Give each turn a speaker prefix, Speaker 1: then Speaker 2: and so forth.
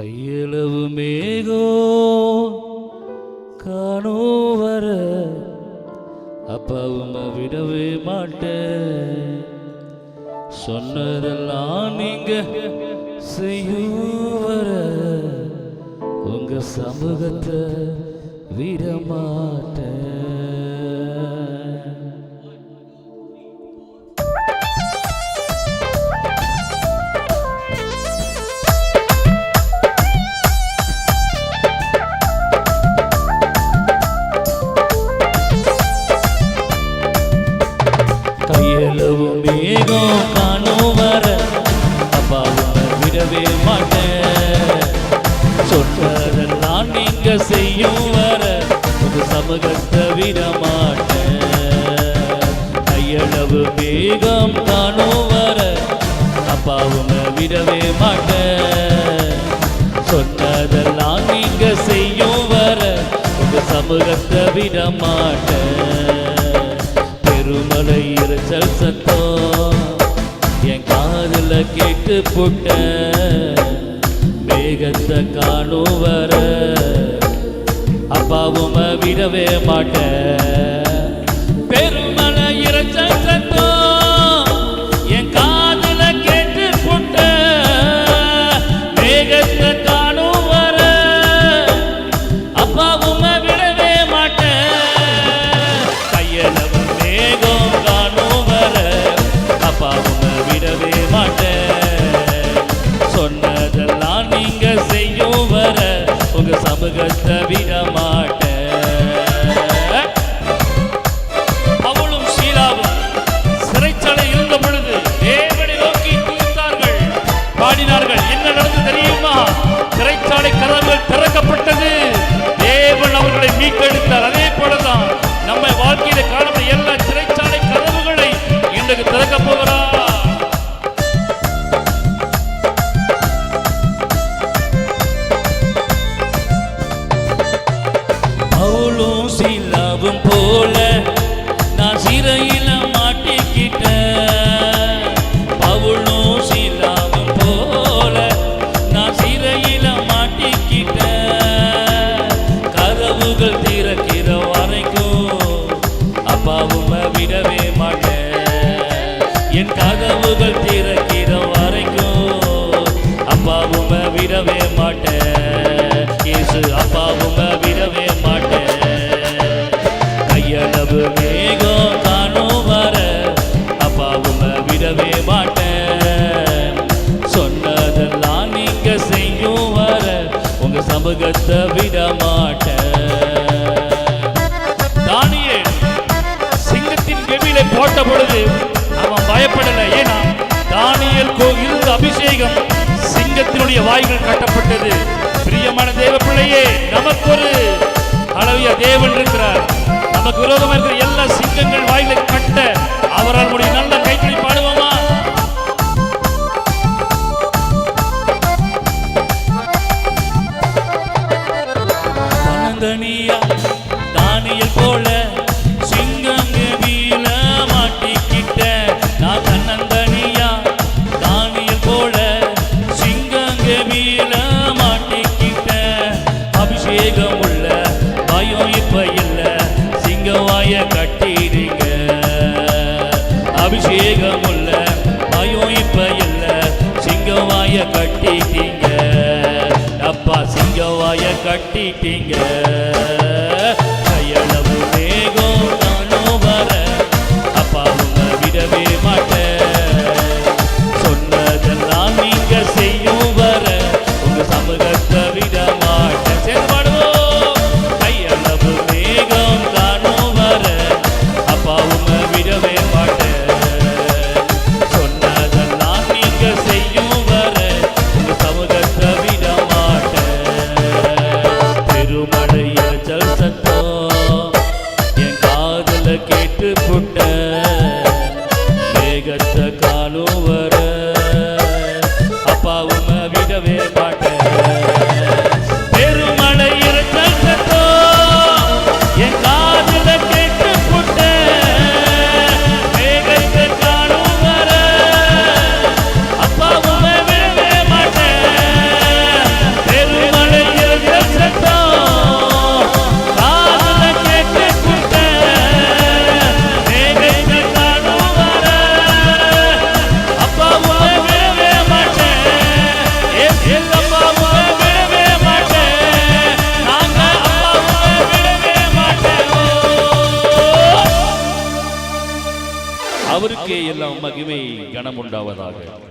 Speaker 1: கையளவு மேகோ காணோ வர. அப்பாவும் விடவே மாட்டேன் சொன்னதெல்லாம் நீங்க செய்யும் வர உங்க சமூகத்தை விடமாட்டேன் மேகம் காணும் வர அப்பாவும் விடவே மாட்டேன். சொன்னதெல்லாம் நீங்க செய்யும் வர உங்க சமூகத்தை விட மாட்டேன். கையளவு வேகம் காணும் வர அப்பாவும் விடவே மாட்டேன். சொன்னதெல்லாம் நீங்க செய்யும் வர உங்க சமூகத்தை விட மாட்டேன். பெருமலை இருச்சல் சத்தம் காதுல கேட்டு புட்ட மேகத்தை காணும் வர. அப்பாவும் விடவே மாட்டேன் Good. தானியல் கோயில் அபிஷேகம். சிங்கத்தினுடைய வாய்கள் கட்டப்பட்டது. பிரியமான தேவ பிள்ளையே நமக்கு ஒரு அளவிய தேவன் இருக்கிறார். நமக்கு விரோதமாக இருக்கிற எல்லா சிங்கங்கள் வாய்களை கட்ட அவரால் முடியும். நல்ல பயம் இப்ப இல்ல சிங்கவாய கட்டிடுங்க. அபிஷேகம் உள்ள பயம் இப்ப இல்ல சிங்கவாய கட்டிட்டீங்க. அப்பா சிங்கவாய கட்டிட்டீங்க. கையளவு மேகம் நானும் வர அப்பாவும் விடவே மாட்டேன். சொன்னதெல்லாம் நீங்க செய்யும் வர உங்க சமூகத்தை விட மகிமை கனமுண்டாவதாக.